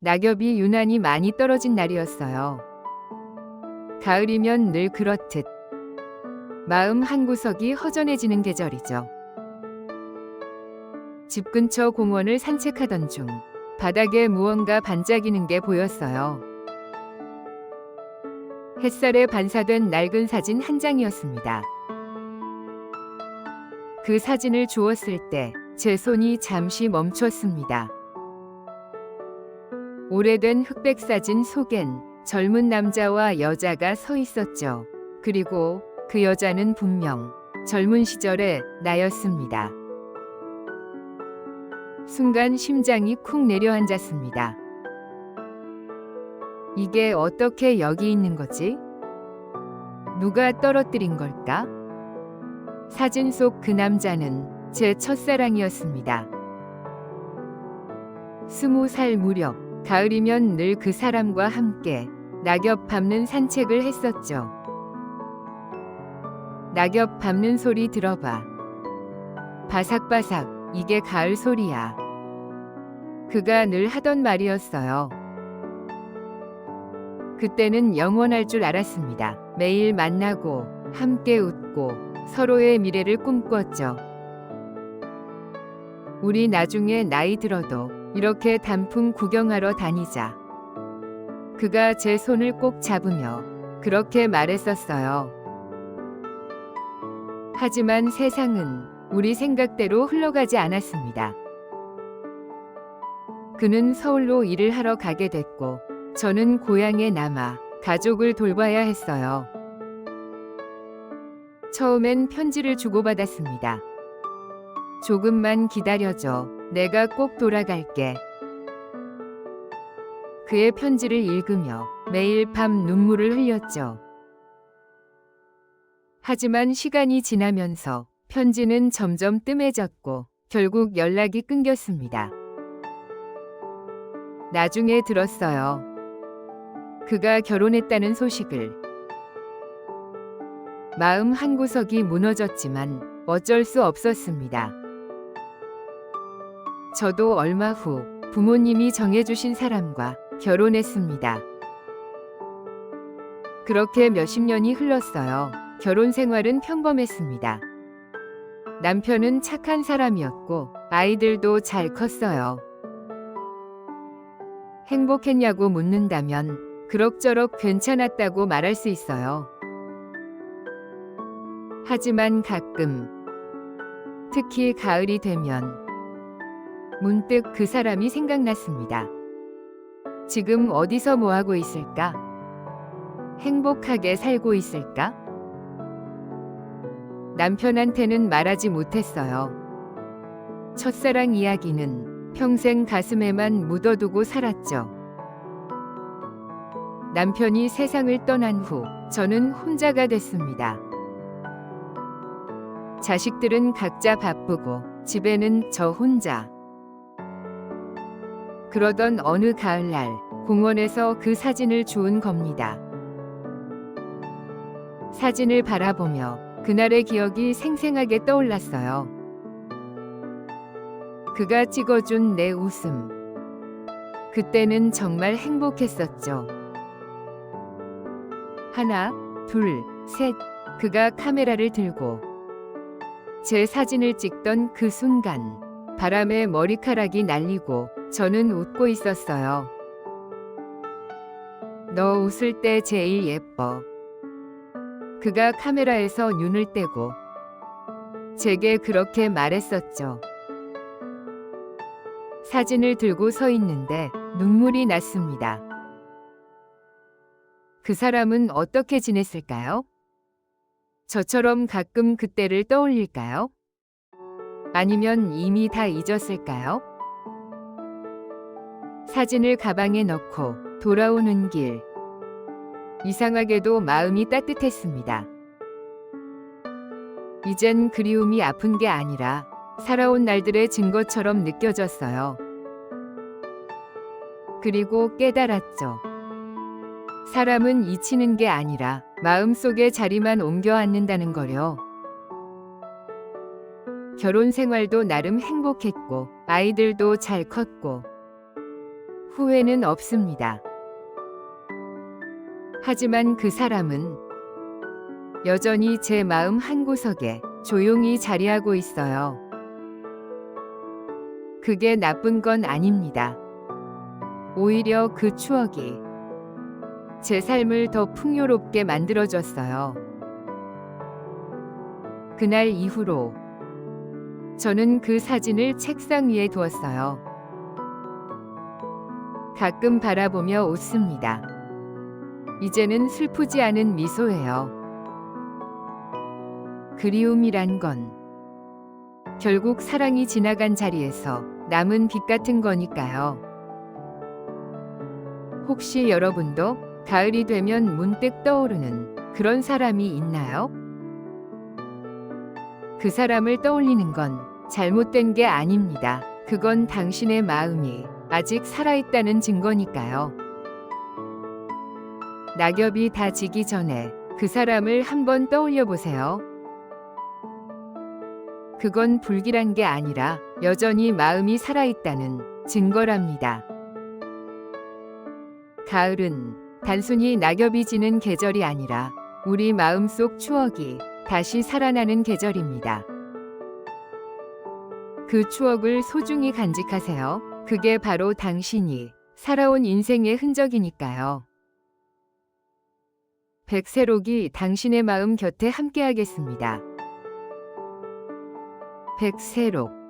낙엽이 유난히 많이 떨어진 날이었어요. 가을이면 늘 그렇듯 마음 한구석이 허전해지는 계절이죠. 집 근처 공원을 산책하던 중 바닥에 무언가 반짝이는 게 보였어요. 햇살에 반사된 낡은 사진 한 장이었습니다. 그 사진을 주었을 때 제 손이 잠시 멈췄습니다. 오래된 흑백 사진 속엔 젊은 남자와 여자가 서 있었죠. 그리고 그 여자는 분명 젊은 시절의 나였습니다. 순간 심장이 쿵 내려앉았습니다. 이게 어떻게 여기 있는 거지? 누가 떨어뜨린 걸까? 사진 속 그 남자는 제 첫사랑이었습니다. 스무 살 무렵, 가을이면 늘 그 사람과 함께 낙엽 밟는 산책을 했었죠. 낙엽 밟는 소리 들어봐. 바삭바삭, 이게 가을 소리야. 그가 늘 하던 말이었어요. 그때는 영원할 줄 알았습니다. 매일 만나고, 함께 웃고, 서로의 미래를 꿈꿨죠. 우리 나중에 나이 들어도 이렇게 단풍 구경하러 다니자. 그가 제 손을 꼭 잡으며 그렇게 말했었어요. 하지만 세상은 우리 생각대로 흘러가지 않았습니다. 그는 서울로 일을 하러 가게 됐고, 저는 고향에 남아 가족을 돌봐야 했어요. 처음엔 편지를 주고받았습니다. 조금만 기다려줘. 내가 꼭 돌아갈게. 그의 편지를 읽으며 매일 밤 눈물을 흘렸죠. 하지만 시간이 지나면서 편지는 점점 뜸해졌고 결국 연락이 끊겼습니다. 나중에 들었어요. 그가 결혼했다는 소식을. 마음 한구석이 무너졌지만 어쩔 수 없었습니다. 저도 얼마 후 부모님이 정해주신 사람과 결혼했습니다. 그렇게 몇십 년이 흘렀어요. 결혼 생활은 평범했습니다. 남편은 착한 사람이었고 아이들도 잘 컸어요. 행복했냐고 묻는다면 그럭저럭 괜찮았다고 말할 수 있어요. 하지만 가끔 특히 가을이 되면 문득 그 사람이 생각났습니다. 지금 어디서 뭐 하고 있을까? 행복하게 살고 있을까? 남편한테는 말하지 못했어요. 첫사랑 이야기는 평생 가슴에만 묻어두고 살았죠. 남편이 세상을 떠난 후 저는 혼자가 됐습니다. 자식들은 각자 바쁘고 집에는 저 혼자. 그러던 어느 가을날 공원에서 그 사진을 주운 겁니다. 사진을 바라보며 그날의 기억이 생생하게 떠올랐어요. 그가 찍어준 내 웃음. 그때는 정말 행복했었죠. 하나, 둘, 셋. 그가 카메라를 들고 제 사진을 찍던 그 순간 바람에 머리카락이 날리고 저는 웃고 있었어요. 너 웃을 때 제일 예뻐. 그가 카메라에서 눈을 떼고 제게 그렇게 말했었죠. 사진을 들고 서 있는데 눈물이 났습니다. 그 사람은 어떻게 지냈을까요? 저처럼 가끔 그때를 떠올릴까요? 아니면 이미 다 잊었을까요? 사진을 가방에 넣고 돌아오는 길. 이상하게도 마음이 따뜻했습니다. 이젠 그리움이 아픈 게 아니라 살아온 날들의 증거처럼 느껴졌어요. 그리고 깨달았죠. 사람은 잊히는 게 아니라 마음속에 자리만 옮겨 앉는다는 거요. 결혼 생활도 나름 행복했고 아이들도 잘 컸고 후회는 없습니다. 하지만 그 사람은 여전히 제 마음 한구석에 조용히 자리하고 있어요. 그게 나쁜 건 아닙니다. 오히려 그 추억이 제 삶을 더 풍요롭게 만들어줬어요. 그날 이후로 저는 그 사진을 책상 위에 두었어요. 가끔 바라보며 웃습니다. 이제는 슬프지 않은 미소예요. 그리움이란 건 결국 사랑이 지나간 자리에서 남은 빛 같은 거니까요. 혹시 여러분도 가을이 되면 문득 떠오르는 그런 사람이 있나요? 그 사람을 떠올리는 건 잘못된 게 아닙니다. 그건 당신의 마음이 아직 살아있다는 증거니까요. 낙엽이 다 지기 전에 그 사람을 한번 떠올려 보세요. 그건 불길한 게 아니라 여전히 마음이 살아있다는 증거랍니다. 가을은 단순히 낙엽이 지는 계절이 아니라 우리 마음속 추억이 다시 살아나는 계절입니다. 그 추억을 소중히 간직하세요. 그게 바로 당신이 살아온 인생의 흔적이니까요. 백세록이 당신의 마음 곁에 함께하겠습니다. 백세록